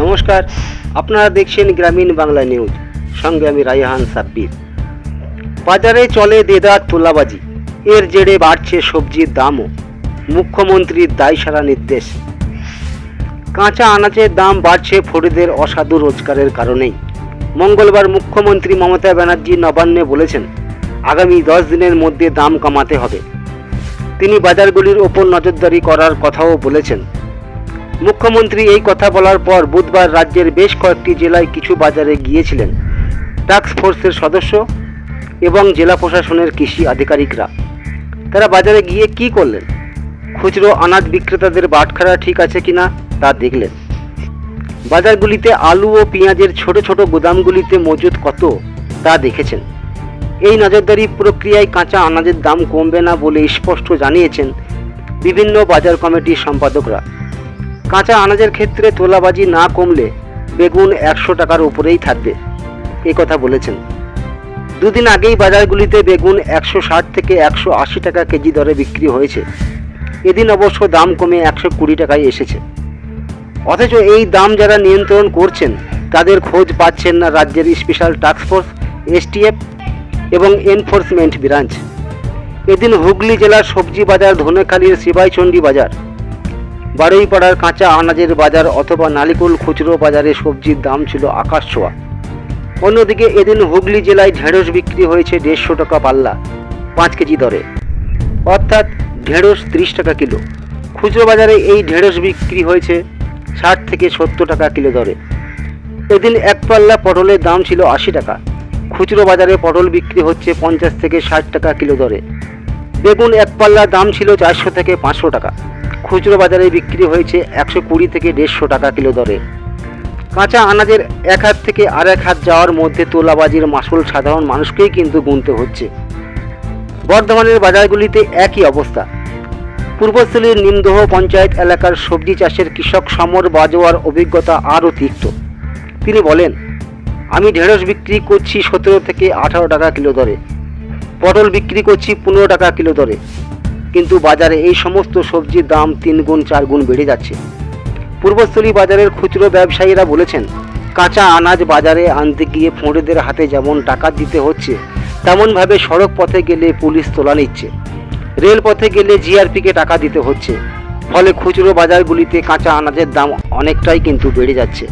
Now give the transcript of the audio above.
নমস্কার, আপনারা দেখছেন গ্রামীণ বাংলা নিউজ। সঙ্গে আমি রায়হান সাব্বির। বাজারে চলে দেদার তোলাবাজি। এর জেরে বাড়ছে সবজির দামও। মুখ্যমন্ত্রীর দায়সারা নির্দেশ। কাঁচা আনাজের দাম বাড়ছে ফরিদের অসাধু রোজগারের কারণেই। মঙ্গলবার মুখ্যমন্ত্রী মমতা ব্যানার্জি নবান্নে বলেছেন, আগামী দশ দিনের মধ্যে দাম কমাতে হবে। তিনি বাজারগুলির ওপর নজরদারি করার কথাও বলেছেন। মুখ্যমন্ত্রী এই কথা বলার পর বুধবার রাজ্যের বেশ কয়েকটি জেলায় কিছু বাজারে গিয়েছিলেন টাস্ক ফোর্সের সদস্য এবং জেলা প্রশাসনের কৃষি আধিকারিকরা। তারা বাজারে গিয়ে কি করলেন? খুচরো, আনাজ বিক্রেতাদের বাটখারা ঠিক আছে কিনা তা দেখলেন। বাজারগুলিতে আলু ও পেঁয়াজের ছোট ছোট গুদামগুলিতে মজুদ কত তা দেখেছেন। এই নজরদারি প্রক্রিয়ায় কাঁচা আনাজের দাম কমবে না বলে স্পষ্ট জানিয়েছেন বিভিন্ন বাজার কমিটির সম্পাদকরা। কাঁচা আনাজের ক্ষেত্রে তোলাবাজি না কমলে বেগুন একশো টাকার উপরেই থাকবে এই কথা বলেছেন। দুদিন আগেই বাজারগুলিতে বেগুন একশো ষাট থেকে একশো আশি টাকা কেজি দরে বিক্রি হয়েছে। এদিন অবশ্য দাম কমে একশো কুড়ি টাকায় এসেছে। অথচ এই দাম যারা নিয়ন্ত্রণ করছেন, তাদের খোঁজ পাচ্ছেন না রাজ্যের স্পেশাল টাস্ক ফোর্স, এসটিএফ এবং এনফোর্সমেন্ট ব্রাঞ্চ। এদিন হুগলি জেলার সবজি বাজার ধনেখালীর সিবাইচণ্ডী বাজার বারুইপাড়ার কাঁচা আনাজের বাজার অথবা নালিকুল খুচরো বাজারে সবজির দাম ছিল আকাশ ছোঁয়া। অন্যদিকে এদিন হুগলি জেলায় ঢেঁড়স বিক্রি হয়েছে দেড়শো টাকা পাল্লা, পাঁচ কেজি দরে। অর্থাৎ ঢেঁড়স ত্রিশ টাকা কিলো। খুচরো বাজারে এই ঢেঁড়স বিক্রি হয়েছে ষাট থেকে সত্তর টাকা কিলো দরে। এদিন এক পাল্লা পটলের দাম ছিল আশি টাকা। খুচরো বাজারে পটল বিক্রি হচ্ছে পঞ্চাশ থেকে ষাট টাকা কিলো দরে। বেগুন এক পাল্লার দাম ছিল চারশো থেকে পাঁচশো টাকা। খুচরো বাজারে বিক্রি হয়েছে একশো কুড়ি থেকে দেড়শো টাকা কিলো দরে। কাঁচা আনাজের এক হাত থেকে আর এক হাত যাওয়ার মধ্যে তোলাবাজির মাসুল সাধারণ মানুষকেই কিন্তু গুনতে হচ্ছে। বর্ধমানের বাজারগুলিতে একই অবস্থা। পূর্বস্থলীর নিমদহ পঞ্চায়েত এলাকার সবজি চাষের কৃষক সমর বাজোয়ার অভিজ্ঞতা আরও তিক্ত। তিনি বলেন, আমি ঢেঁড়স বিক্রি করছি সতেরো থেকে আঠারো টাকা কিলো দরে, পটল বিক্রি করছি পনেরো টাকা কিলো দরে কিন্তু বাজারে এই সমস্ত সবজির দাম তিন গুণ, চার গুণ বেড়ে যাচ্ছে। পূর্বস্থলী বাজারের খুচরো ব্যবসায়ীরা বলেছেন, কাঁচা আনাজ বাজারে আনতে গিয়ে ফোঁড়েদের হাতে যেমন টাকা দিতে হচ্ছে, তেমনভাবে সড়ক পথে গেলে পুলিশ তোলা নিচ্ছে। রেলপথে গেলে জিআরপিকে টাকা দিতে হচ্ছে, ফলে খুচরো বাজারগুলিতে কাঁচা আনাজের দাম অনেকটাই কিন্তু বেড়ে যাচ্ছে।